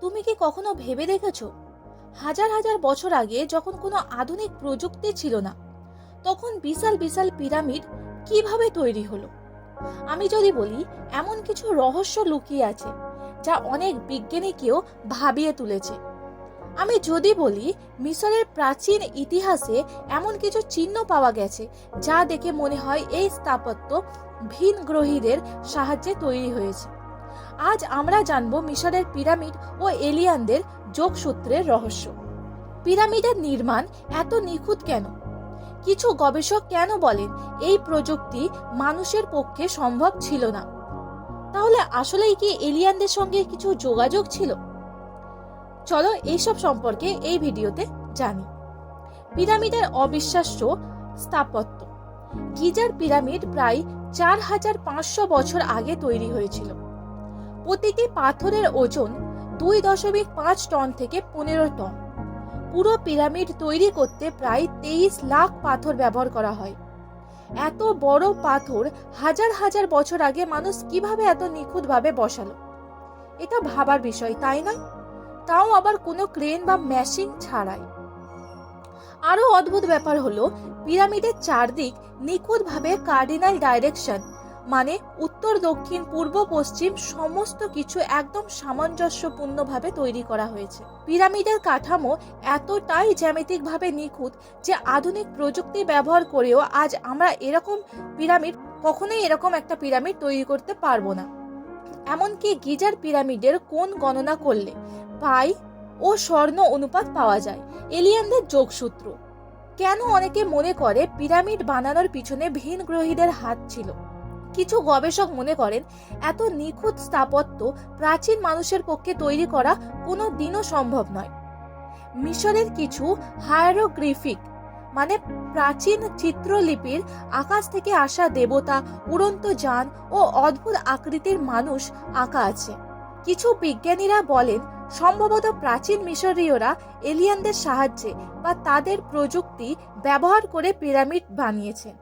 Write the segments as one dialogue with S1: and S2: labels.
S1: তুমি কি কখনো ভেবে দেখেছ? হাজার হাজার বছর আগে যখন কোনো আধুনিক প্রযুক্তি ছিল না, তখন বিশাল বিশাল পিরামিড কীভাবে তৈরি হলো? আমি যদি বলি, এমন কিছু রহস্য লুকিয়ে আছে, যা অনেক বিজ্ঞানীকেও ভাবিয়ে তুলেছে। আমি যদি বলি, মিশরের প্রাচীন ইতিহাসে এমন কিছু চিহ্ন পাওয়া গেছে, যা দেখে মনে হয় এই স্থাপত্য ভিন গ্রহীদের সাহায্যে তৈরি হয়েছে। আজ আমরা জানব মিশরের পিরামিড ও এলিয়ানদের যোগসূত্রের রহস্য। পিরামিডের নির্মাণ এত নিখুঁত কেন? কিছু গবেষক কেন বলেন এই প্রযুক্তি মানুষের পক্ষে সম্ভব ছিল না? তাহলে আসলেই কি এলিয়ানদের সঙ্গে কিছু যোগাযোগ ছিল? চলো এইসব সম্পর্কে এই ভিডিওতে জানি। পিরামিডের অবিশ্বাস্য স্থাপত্য। গিজার পিরামিড প্রায় চার হাজার পাঁচশো বছর আগে তৈরি হয়েছিল। প্রতিটি পাথরের ওজন দুই দশমিক পাঁচ টন থেকে পনেরো টন। পুরো পিরামিড তৈরি করতে প্রায় তেইশ লাখ পাথর ব্যবহার করা হয়। এত বড় পাথর হাজার হাজার বছর আগে মানুষ কীভাবে এত নিখুঁতভাবে বসালো? এটা ভাবার বিষয়, তাই নয়? তাও আবার কোনো ক্রেন বা মেশিন ছাড়াই। আরও অদ্ভুত ব্যাপার হলো, পিরামিডের চারদিক নিখুঁতভাবে কার্ডিনাল ডাইরেকশন মানে উত্তর, দক্ষিণ, পূর্ব, পশ্চিম সমস্ত কিছু একদম সামঞ্জস্যপূর্ণভাবে তৈরি করা হয়েছে। পিরামিডের কাঠামো এতটাই জ্যামিতিকভাবে নিখুঁত যে আধুনিক প্রযুক্তি ব্যবহার করেও আজ আমরা এরকম পিরামিড, কখনোই এরকম একটা পিরামিড তৈরি করতে পারব না। এমনকি গিজার পিরামিডের কোন গণনা করলে পাই ও স্বর্ণ অনুপাত পাওয়া যায়। এলিয়ানদের যোগসূত্র। কেন অনেকে মনে করে পিরামিড বানানোর পিছনে ভিন গ্রহীদের হাত ছিল? কিছু গবেষক মনে করেন, এত নিখুঁত স্থাপত্য প্রাচীন মানুষের পক্ষে তৈরি করা কোনো দিনও সম্ভব নয়। মিশরের কিছু হায়ারোগ্রিফিক মানে প্রাচীন চিত্রলিপির আকাশ থেকে আসা দেবতা, উড়ন্ত যান ও অদ্ভুত আকৃতির মানুষ আঁকা আছে। কিছু বিজ্ঞানীরা বলেন, সম্ভবত প্রাচীন মিশরীয়রা এলিয়ানদের সাহায্যে বা তাদের প্রযুক্তি ব্যবহার করে পিরামিড বানিয়েছেন।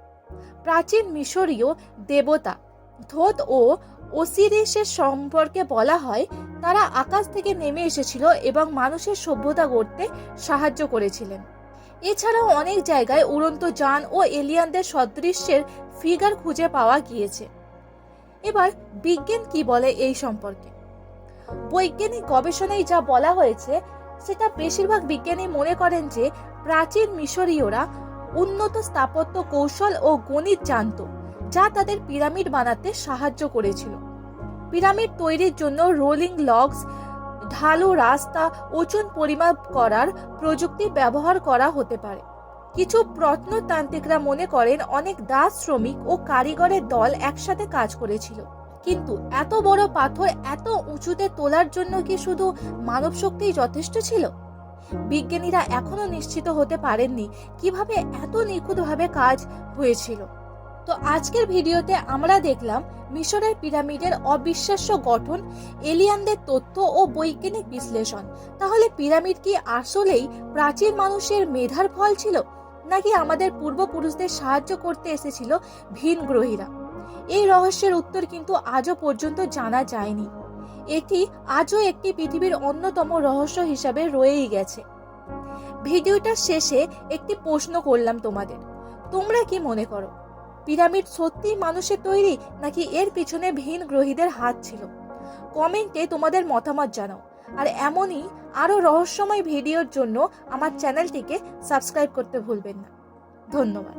S1: প্রাচীন মিশরীয় দেবতা ধোত ও ওসিরিসের সম্পর্কে বলা হয়, তারা আকাশ থেকে নেমে এসেছিল এবং মানুষের সভ্যতা গড়তে সাহায্য করেছিলেন। এছাড়াও অনেক জায়গায় উড়ন্ত যান ও এলিয়ানদের সদৃশ্যের ফিগার খুঁজে পাওয়া গিয়েছে। এবার বিজ্ঞান কি বলে এই সম্পর্কে? বৈজ্ঞানিক গবেষণায় যা বলা হয়েছে, সেটা বেশিরভাগ বিজ্ঞানী মনে করেন যে প্রাচীন মিশরীয়রা উন্নত স্থাপত্য কৌশল ও গণিত জানত, যা তাদের পিরামিড বানাতে সাহায্য করেছিল। পিরামিড তৈরির জন্য রোলিং লগস ঢালু রাস্তা, ওজন পরিমাপ করার প্রযুক্তি ব্যবহার করা হতে পারে। কিছু প্রত্নতান্ত্রিকরা মনে করেন অনেক দাস শ্রমিক ও কারিগরের দল একসাথে কাজ করেছিল। কিন্তু এত বড় পাথর এত উঁচুতে তোলার জন্য কি শুধু মানব শক্তিই যথেষ্ট ছিল? বিজ্ঞানীরা এখনও নিশ্চিত হতে পারেননি কীভাবে এত নিখুঁতভাবে কাজ হয়েছিল। তো আজকের ভিডিওতে আমরা দেখলাম মিশরের পিরামিডের অবিশ্বাস্য গঠন, এলিয়ানদের তথ্য ও বৈজ্ঞানিক বিশ্লেষণ। তাহলে পিরামিড কি আসলেই প্রাচীন মানুষের মেধার ফল ছিল, নাকি আমাদের পূর্বপুরুষদের সাহায্য করতে এসেছিল ভিন গ্রহীরা? এই রহস্যের উত্তর কিন্তু আজও পর্যন্ত জানা যায়নি। এটি আজও একটি পৃথিবীর অন্যতম রহস্য হিসাবে রয়েই গেছে। ভিডিওটার শেষে একটি প্রশ্ন করলাম তোমাদের। তোমরা কি মনে করো, পিরামিড সত্যি মানুষের তৈরি নাকি এর পিছনে ভিন গ্রহীদের হাত ছিল? কমেন্টে তোমাদের মতামত জানাও। আর এমনই আরও রহস্যময় ভিডিওর জন্য আমার চ্যানেলটিকে সাবস্ক্রাইব করতে ভুলবেন না। ধন্যবাদ।